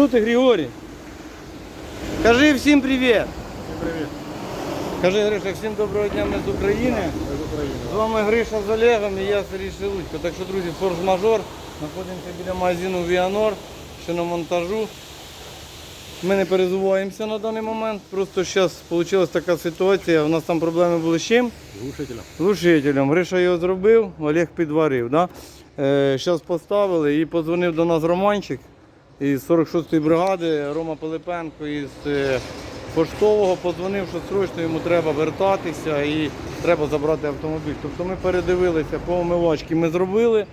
Що ти, Григорій? Кажи всім привіт. Привіт. Кажи, Гриша, всім доброго дня, ми з України. з України. З вами Гриша з Олегом і я Сергій Шелудько. Так що, друзі, форс-мажор. Знаходимося біля магазину Віанор, шиномонтажу. Ми не перезуваємося на даний момент. Просто зараз вийшла така ситуація. У нас там проблеми були з чим? Глушителя. Глушителем. Гриша його зробив, Олег підварив. Да? Е, зараз поставили і подзвонив до нас Романчик із 46-ї бригади, Рома Пилипенко із е, поштового подзвонив, що срочно йому треба вертатися і треба забрати автомобіль. Тобто ми передивилися по омивачці, ми зробили.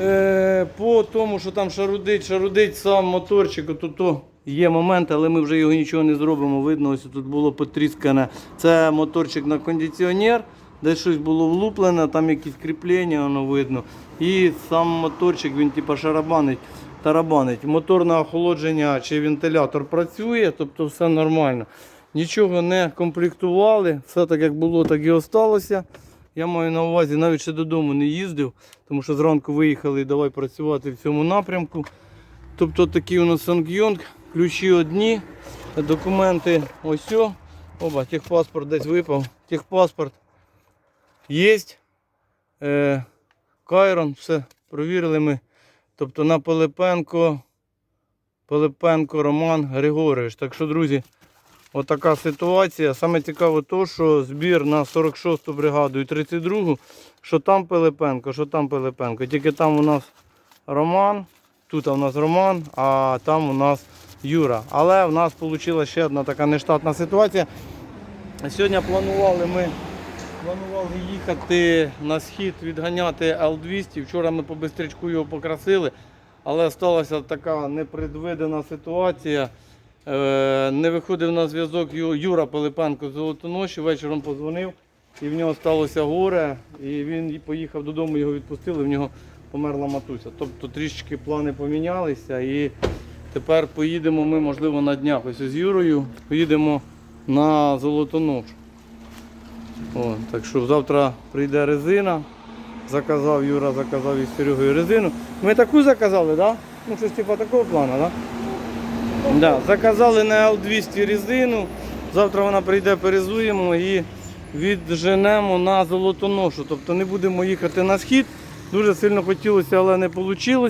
Е, по тому, що там шарудить, шарудить сам моторчик, то, то є момент, але ми вже його нічого не зробимо. Видно, ось тут було потріскане. Це моторчик на кондиціонер, десь щось було влуплене, там якісь кріплення, воно видно. І сам моторчик, він типу шарабанить, тарабанить. Моторне охолодження чи вентилятор працює, тобто все нормально. Нічого не комплектували, все так як було, так і осталося. Я маю на увазі, навіть ще додому не їздив, тому що зранку виїхали і давай працювати в цьому напрямку. Тобто такий у нас Сангйонг, ключі одні, документи ось. о. Оба, техпаспорт десь випав. Техпаспорт є. Е, Кайрон, все провірили ми. Тобто на Пилипенко, Пилипенко Роман Григорович. Так що, друзі, Отака ситуація. Саме цікаво то, що збір на 46-ту бригаду і 32-гу, що там Пилипенко, що там Пилипенко. Тільки там у нас Роман, тут у нас Роман, а там у нас Юра. Але в нас вийшла ще одна така нештатна ситуація. Сьогодні планували ми планували їхати на схід відганяти Л-200. Вчора ми по бистрячку його покрасили, але сталася така непредвидена ситуація. Е, Не виходив на зв'язок Юра Пилипенко з Золотоноші, вечором позвонив, і в нього сталося горе, і він поїхав додому, його відпустили, в нього померла матуся. Тобто трішечки плани помінялися і тепер поїдемо ми, можливо, на днях ось з Юрою, поїдемо на Золотоношу. О, так що завтра прийде резина. Заказав Юра, заказав із Серегою резину. Ми таку заказали. Да? Ну, щось типу такого плану. Да? Да, заказали на L200 резину. Завтра вона прийде, перезуємо і відженемо на золотоношу. Тобто не будемо їхати на схід. Дуже сильно хотілося, але не вийшло.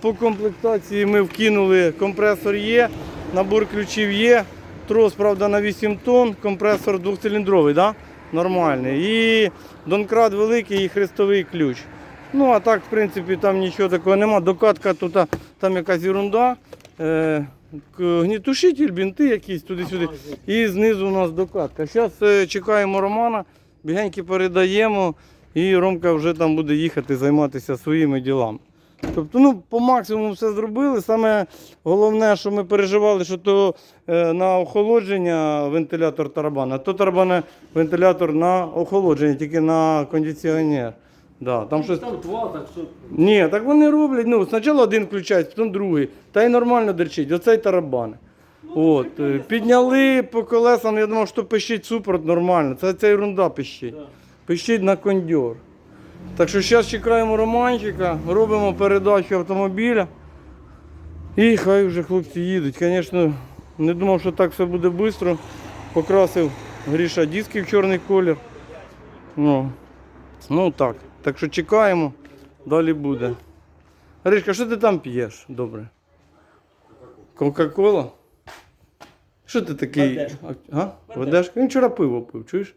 По комплектації ми вкинули, компресор є, набор ключів є. Трос, правда, на 8 тонн, компресор двохциліндровий, да? нормальний. І донкрат великий і хрестовий ключ. Ну, а так, в принципі, там нічого такого нема. Докатка тут там якась ерунда. Е, гнітушитель, бінти якісь туди-сюди. І знизу у нас докатка. Зараз чекаємо Романа, бігеньки передаємо, і Ромка вже там буде їхати займатися своїми ділами. Тобто, ну, по максимуму все зробили. Саме головне, що ми переживали, що то е, на охолодження вентилятор тарабана, то тарабана вентилятор на охолодження, тільки на кондиціонер. Да, там щось... Там два, так що Ні, так вони роблять. Ну, спочатку один включають, потім другий. Та й нормально дерчить. Оцей тарабан. От, е, підняли по колесам, я думав, що пищить супер нормально. Це, це ерунда пищить. Да. Пищить на кондьор. Так що зараз чекаємо романчика, робимо передачу автомобіля. І хай вже хлопці їдуть. Звісно, не думав, що так все буде швидко. Покрасив Гріша диски в чорний колір. Ну, ну так. Так що чекаємо, далі буде. Гришка, що ти там п'єш? Добре. Кока-кола? Що ти такий? А? Ведешка? Він вчора пиво пив, чуєш?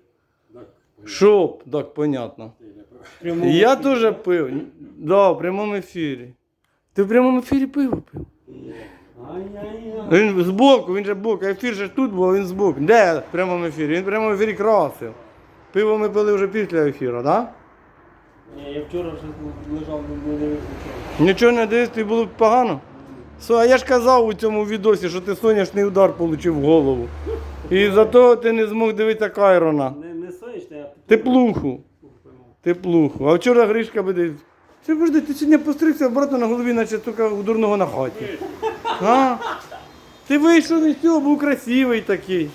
Що? Так, понятно. Я теж пив. Да, в прямому ефірі. Ти в прямому ефірі пиво пив? Він збоку, він же боку, ефір же тут був, він збоку. Де в прямому ефірі? Він в прямому ефірі красив. Пиво ми пили вже після ефіру, так? Да? Ні, я вчора вже лежав, не дивився. Нічого не дивись, тобі було б погано. Со, а я ж казав у цьому відосі, що ти сонячний удар отримав в голову. І зато ти не змог дивитися Кайрона. Не, не сонячний, а Теплуху. Теплуху. А вчора Гришка буде. Це подожди, ти сьогодні постригся, брата на голові, наче тільки дурного на хаті. А? Ти вийшов із цього, був красивий такий.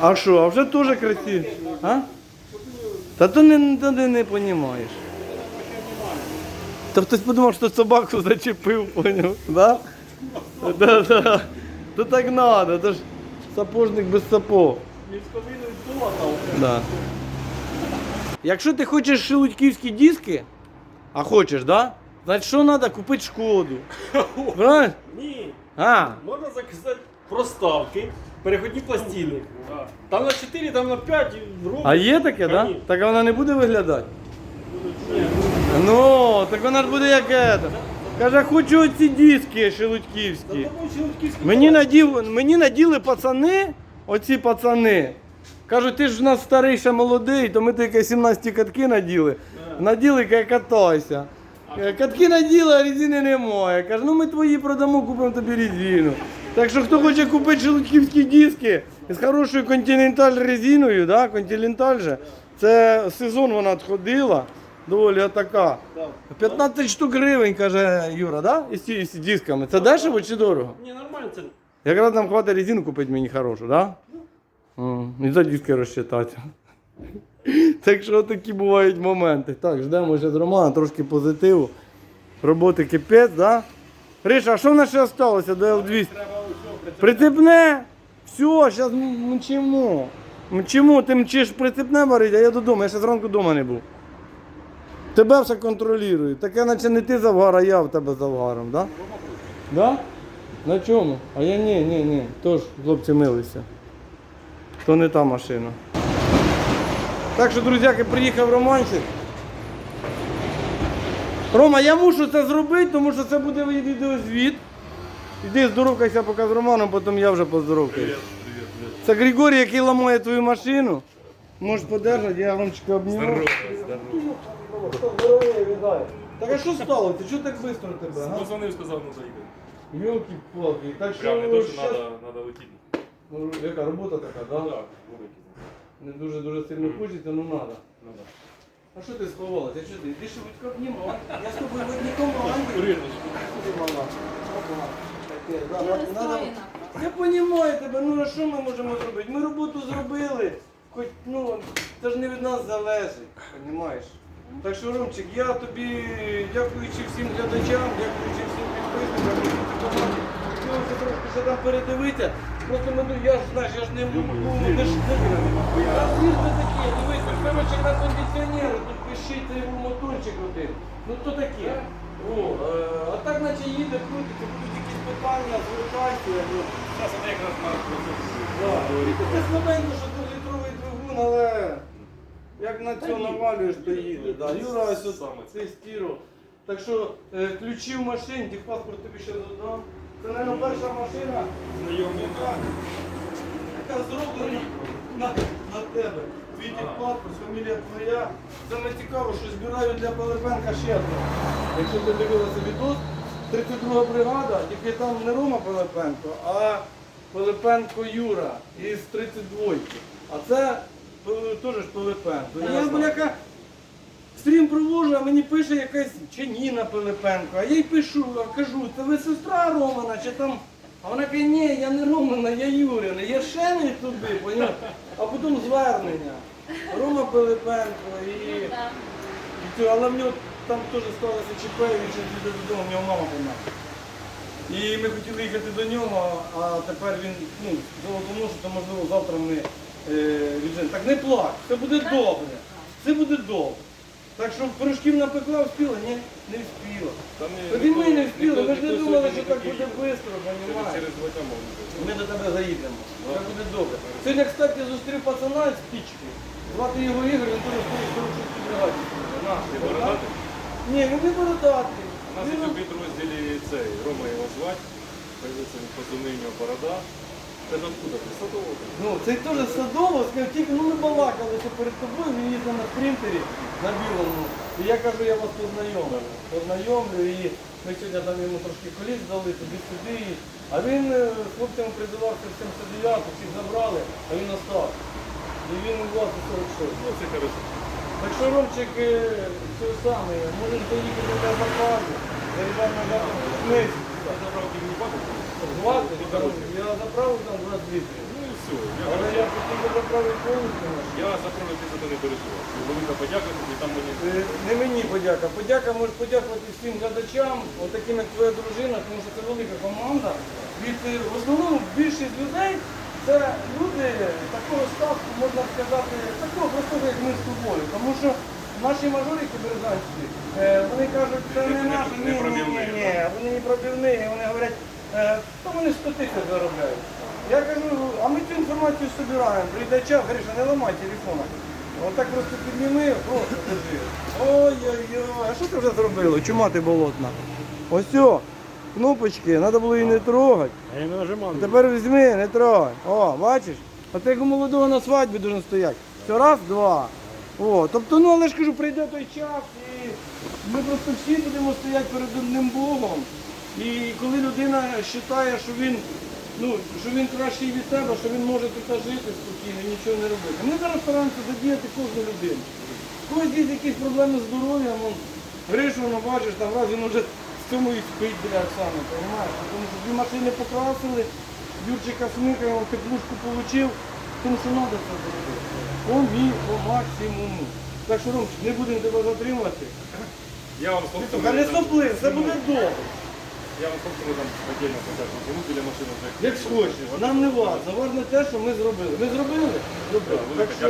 А що, а вже теж красивий. А? Та то не, то ти не розумієш. Та хтось подумав, що собаку зачепив, поняв, да? Да, да. То так надо, це ж сапожник без сапог. Місковину полатав. Да. Якщо ти хочеш шелудьківські диски, а хочеш, да? Значить, що треба? Купити шкоду. Правильно? Ні. А, Можна заказати проставки, переходні пластини. Там на 4, там на 5 робить. а є таке, да? Конечно. Так вона не буде виглядати? Ну, так вона ж буде як это. Каже, хочу оці диски шелудьківські. Мені, наділи, мені наділи пацани, оці пацани. Кажуть, ти ж в нас старий ще молодий, то ми тільки 17 катки наділи. Наділи, каже, катайся. Катки наділи, а резини немає. Каже, ну ми твої продамо, купимо тобі резину. Так що хто хоче купити шелудьківські диски з хорошою континенталь резиною, да, континенталь же, це сезон вона відходила, доволі така. 15 штук гривень, каже Юра, да? Із із дисками. Це дешево чи дорого? Ні, нормально це. Якраз нам хватить резину купити мені хорошу, да? М, І за диски розчитати. Так що такі бувають моменти. Так, ждемо ще з Романа, трошки позитиву. Роботи кипець, да? Риша, а що в нас ще залишилося до L200? Треба Прицепне! Все, зараз мчимо. Мчимо, ти мчиш прицепне варить, а я додому, я ще зранку вдома не був. Тебе все контролюють. Таке наче не ти завгар, а я в тебе завгаром, да? Да? На чому? А я ні, ні, ні. Тож, хлопці, милися. То не та машина. Так що, друзяки, приїхав Романчик. Рома, я мушу це зробити, тому що це буде відеозвіт. Іди здоровкайся поки з Романом, потім я вже поздоровкаюсь. Це Григорій, який ламає твою машину. Можеш подержати, я Ромчика обніму. Здоров'я, вітаю. Так а що стало? Ти чого так швидко тебе? Позвонив, сказав, ну заїде. Йолки-палки. Так що Прям не то, що щас- треба, треба летіти. Ну, яка робота така, да? Так, великий. Не дуже дуже сильно хочеться, ну треба. Ну, да. А що ти сховалася? Що ти? Ти швидко обнімав? Я з тобою в одній команді. Риночку. Куди мала? Опа. Таке, да, Я надо- надо- розстроєна. Я розумію тебе, ну а що ми можемо зробити? Ми роботу зробили, хоч ну, це ж не від нас залежить, розумієш? Так що, Ромчик, я тобі, дякуючи всім глядачам, дякуючи всім хотілося трошки ще передивитися. Просто мене, я ж знаєш, я ж не можу, не А звідки таке, дивись, короче, на кондиціонери, тут пишіть цей моторчик один. Ну то таке. О, а так наче їде, крутиться, будуть якісь питання, звертайся. ну, Зараз я якраз на це слабенько, що двохлітровий двигун, але як на цього навалюєш, то їде. Юра ось цей стіру. Так що е, ключі в машині, паспорт тобі ще додам. Це, мабуть, перша машина, знайомий. яка, яка зроблена на, на тебе. Твій паспорт, фамілія твоя. Саме цікаво, що збираю для Пилипенка ще одну. Якщо ти дивилися відос, 32 бригада, тільки там не Рома Пилипенко, а Пилипенко Юра із 32. А це теж ж Пилипенко. Я, бляка, стрім провожу, а мені пише якась чи Ніна Пилипенко. А я їй пишу, а кажу, це ви сестра Романа, чи там. А вона каже, ні, я не Романа, я Юрина. Я ще не туди, поняв? А потім звернення. Рома Пилипенко і. І це, але в нього там теж сталося ЧП, він ще їде додому, в нього мама померла. І ми хотіли їхати до нього, а тепер він ну, тому що можливо завтра ми е. Так не плач, це буде добре. Це буде добре. Так що пирожків напекла, встигла? Ні, не встигла. Та Тоді ми не встигли, ми ж не думали, що так буде швидко, Через, розумієш? Ми до тебе заїдемо. Це буде добре. Сьогодні, кстати, зустрів пацана з пічки. Звати його Ігор, він теж стоїть в 46 бригаді. Ти бородатий? Ні, він не бородатий. У нас є в підрозділі цей, Рома його звати. Позивний у нього борода. Це ж откуда? Ти Садового? Ну, цей теж садово, тільки ну ми балакалися перед тобою, він їздив на спринтері на білому. І я кажу, я вас познайомлю. Познайомлю і ми сьогодні там йому трошки коліс дали, туди-сюди. А він е, з хлопцями призивався в 79 всіх забрали, а він остався. І він у вас 46. Ну, це хорошо. Так що, Ромчик, е, те саме, можеш доїхати до заправку, зарібати на місці. Я забрав півні баки. 20, я заправив там 20 літрів. Ну і все. Я, Але я хотів би заправити повністю. я заправлю, ти за це не переживав. Велика подяка тобі, там мені... Е, Не мені подяка. Подяка може подякувати всім глядачам, от таким як твоя дружина, тому що це велика команда. Від е, в основному більшість людей це люди такого статку, можна сказати, такого простого, як ми з тобою. Тому що наші мажорики березанські, е, вони кажуть, це не Не- не- наше, ні, ні, ні, пробивні, ні, вони не пробивні, вони говорять, то вони 100 тисяч заробляють. Я кажу, а ми цю інформацію збираємо. Прийде час, Гриша, не ламай телефона. Отак просто підніми, просто держи. Ой-ой-ой, а що ти вже зробила? Чума ти болотна. Ось все, кнопочки, треба було її не трогати. А я не нажимав. Тепер візьми, не трогай. О, бачиш? А ти як у молодого на свадьбі дуже стоять. Все, раз, два. О, тобто, ну але ж кажу, прийде той час і ми просто всі будемо стояти перед одним Богом. І коли людина вважає, що він, ну, що він кращий від тебе, що він може тут жити спокійно, нічого не робити. Ми зараз стараємося задіяти кожну людину. Когось є якісь проблеми з здоров'ям, ну, Гришу, ну бачиш, там раз він уже з цьому і спить біля Оксани, розумієш? Тому що дві машини покрасили, Юрчика смикає, він теплушку отримав, тому що треба це зробити. По мі, по максимуму. Так що, Ромчик, не будемо тебе затримувати. Я вам з не сопли, все буде добре. Я вам з там отдельно покажу. Живу біля машини вже. Як хочеш, нам не важно, важно те, що ми зробили. Ми зробили? Зробили. Так, що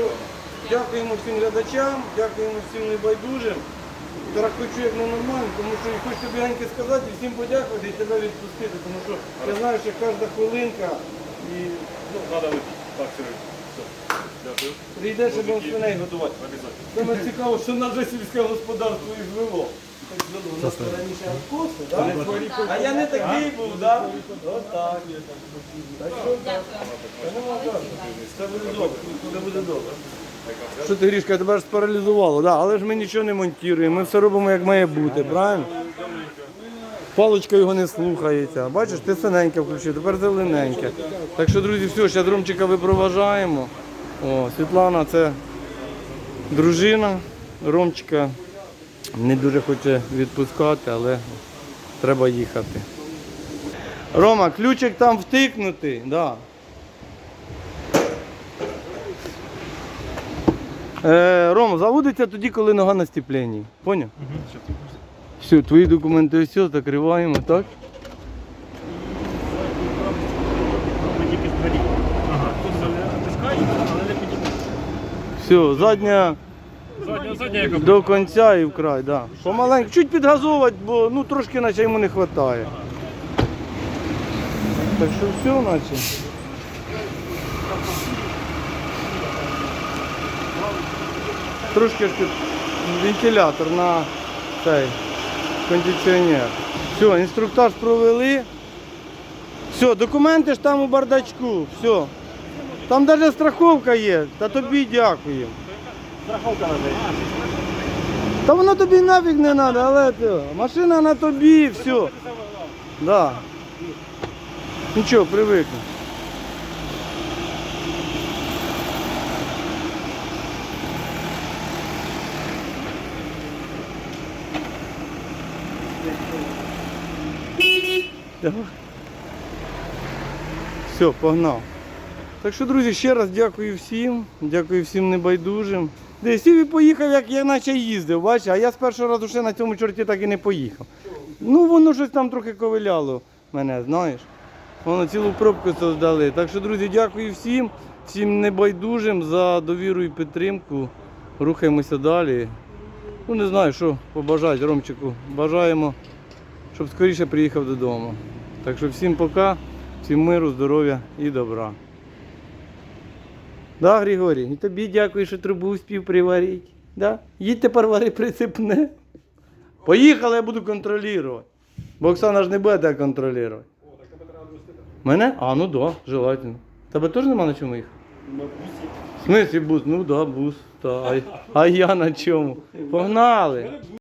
дякуємо всім глядачам, дякуємо всім небайдужим. Зараз хочу як нормально, тому що хочу тобі сказати, і всім подякувати і тебе відпустити, тому що я знаю, що кожна хвилинка і Ну, треба летіти. Так. Все. Дякую. прийдеш, щоб свиней годувати. Обязательно. Саме цікаво, що нас вже сільське господарство і звело. Так. У нас раніше откоси, да? А я не такий був, так? Отак. Так що так. Буде добре. Все буде добре. Що ти, Грішка, тебе ж спаралізувало, да, але ж ми нічого не монтуємо, ми все робимо як має бути, правильно? Палочка його не слухається. Бачиш, ти синеньке включив, тепер зелененьке. Так що, друзі, все, зараз Ромчика випроважаємо. О, Світлана це дружина. Ромчика не дуже хоче відпускати, але треба їхати. Рома, ключик там втикнутий, да. Е, Рома, заводиться тоді, коли нога на стіпленні. Поняв? Все, твої документи все, закриваємо, так? Ага, тут але не. Все, задня до кінця і вкрай, да. Помаленьку, чуть підгазувати, бо ну трошки наче йому не вистачає. Так що все, наче. Трошки ж тут вентилятор на цей кондиціонер. Все, інструктаж провели. Все, документи ж там у бардачку. Все. Там навіть страховка є. Та тобі дякую. Страховка на неї. Та воно тобі нафіг не треба, але ти, машина на тобі, все. Да. Нічого, привикну. Давай. Все, погнав. Так що, друзі, ще раз дякую всім. Дякую всім небайдужим. Десь сів і поїхав, як я наче їздив, бачиш, а я з першого разу ще на цьому чорті так і не поїхав. Ну, воно щось там трохи ковиляло мене, знаєш. Воно цілу пробку создали. Так що, друзі, дякую всім, всім небайдужим за довіру і підтримку. Рухаємося далі. Ну, не знаю, що побажати Ромчику. Бажаємо, щоб скоріше приїхав додому. Так що всім пока, всім миру, здоров'я і добра. Да, Григорій, і тобі дякую, що трубу спів приварити. Да? Їдь тепер вари прицепне. Поїхали, я буду контролювати. Бо Оксана ж не буде тебе контролювати. Мене? А, ну да, желательно. Тебе теж нема на чому їхати? В смысле бус? Ну да, бус. Та. А, а я на чому? Погнали.